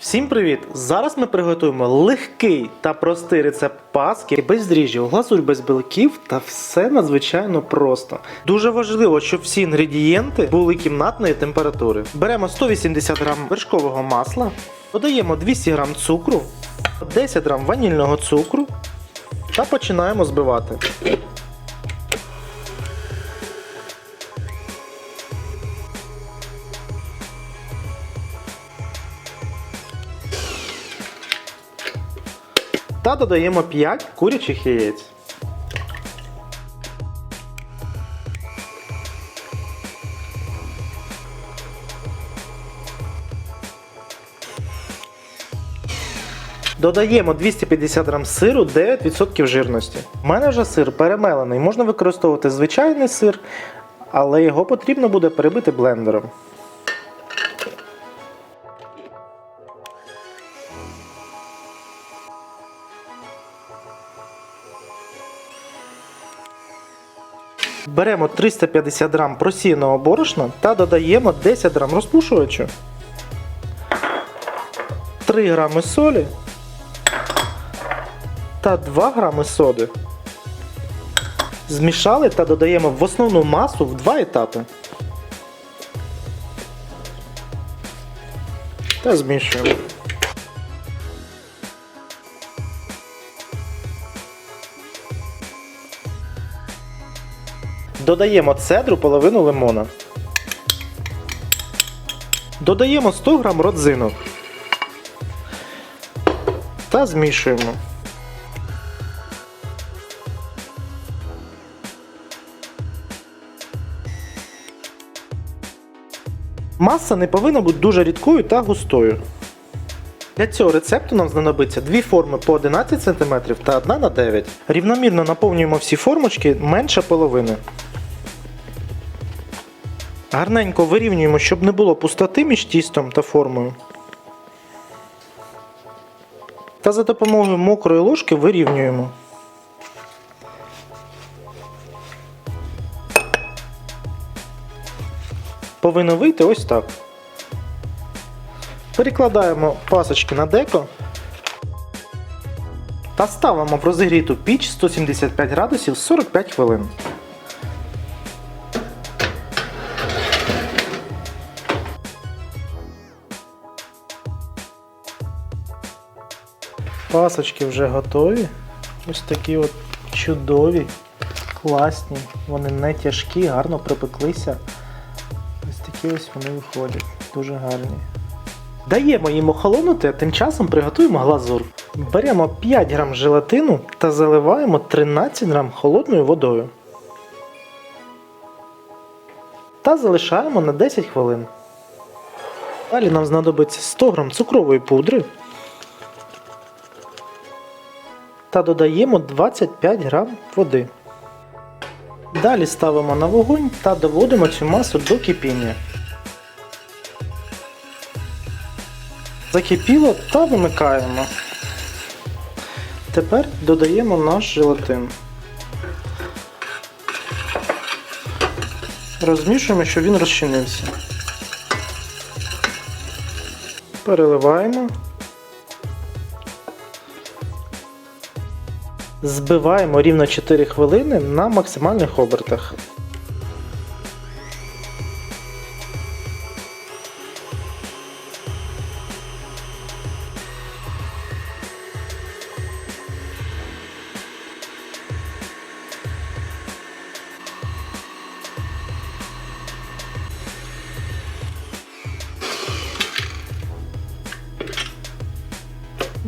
Всім привіт! Зараз ми приготуємо легкий та простий рецепт паски без дріжджів, глазурь без білків та все надзвичайно просто. Дуже важливо, щоб всі інгредієнти були кімнатної температури. Беремо 180 г вершкового масла, додаємо 200 г цукру, 10 г ванільного цукру та починаємо збивати. Та додаємо 5 курячих яєць. Додаємо 250 г сиру 9% жирності. У мене вже сир перемелений, можна використовувати звичайний сир, але його потрібно буде перебити блендером. Беремо 350 грам просіяного борошна та додаємо 10 грам розпушувачу, 3 грами солі та 2 грами соди. Змішали та додаємо в основну масу в два етапи. Та змішуємо. Додаємо цедру половину лимона. Додаємо 100 г родзинок. Та змішуємо. Маса не повинна бути дуже рідкою та густою. Для цього рецепту нам знадобиться дві форми по 11 см та одна на 9 Рівномірно наповнюємо всі формочки менше половини. Гарненько вирівнюємо, щоб не було пустоти між тістом та формою. Та за допомогою мокрої ложки вирівнюємо. Повинно вийти ось так. Перекладаємо пасочки на деко та ставимо в розігріту піч 175 градусів 45 хвилин. Пасочки вже готові. Ось такі от чудові, класні, вони не тяжкі, гарно припеклися. Ось такі ось вони виходять. Дуже гарні. Даємо їм охолонути, а тим часом приготуємо глазур. Беремо 5 грам желатину та заливаємо 13 грам холодною водою. Та залишаємо на 10 хвилин. Далі нам знадобиться 100 грам цукрової пудри. Та додаємо 25 грам води. Далі ставимо на вогонь та доводимо цю масу до кипіння. Закипіло та вимикаємо. Тепер додаємо наш желатин. Розмішуємо, щоб він розчинився. Переливаємо. Збиваємо рівно 4 хвилини на максимальних обертах.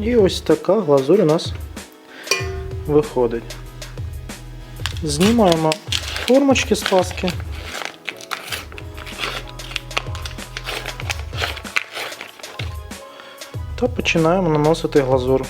І ось така глазурь у нас виходить. Знімаємо формочки з паски. Та починаємо наносити глазур.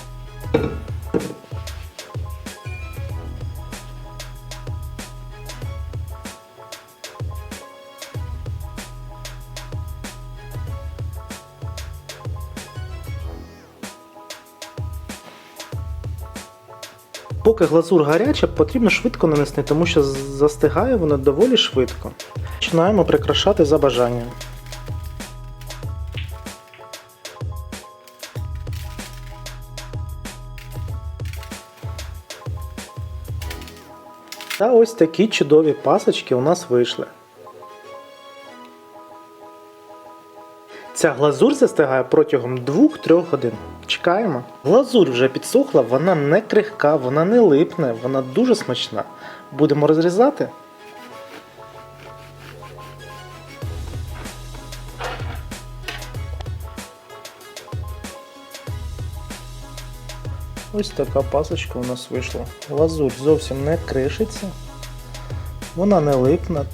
Поки глазур гаряча, потрібно швидко нанести, тому що застигає вона доволі швидко. Починаємо прикрашати за бажанням. Та ось такі чудові пасочки у нас вийшли. Ця глазурь застигає протягом 2-3 годин. Чекаємо. Глазурь вже підсохла, вона не крихка, вона не липне, вона дуже смачна. Будемо розрізати. Ось така пасочка у нас вийшла. Лазурь зовсім не кришиться, вона не липне.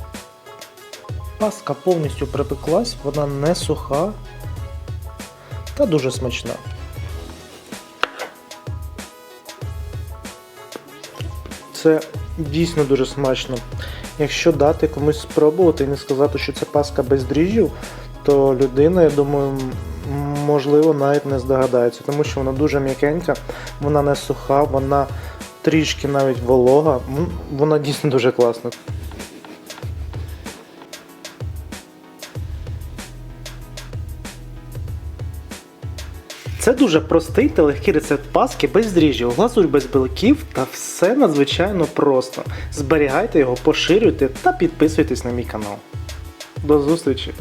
Паска повністю припеклась, вона не суха та дуже смачна. Це дійсно дуже смачно. Якщо дати комусь спробувати і не сказати, що це паска без дріжджів, то людина, я думаю, можливо, навіть не здогадається, тому що вона дуже м'якенька, вона не суха, вона трішки навіть волога. Вона дійсно дуже класна. Це дуже простий та легкий рецепт паски без дріжджів, глазурь без білків та все надзвичайно просто. Зберігайте його, поширюйте та підписуйтесь на мій канал. До зустрічі!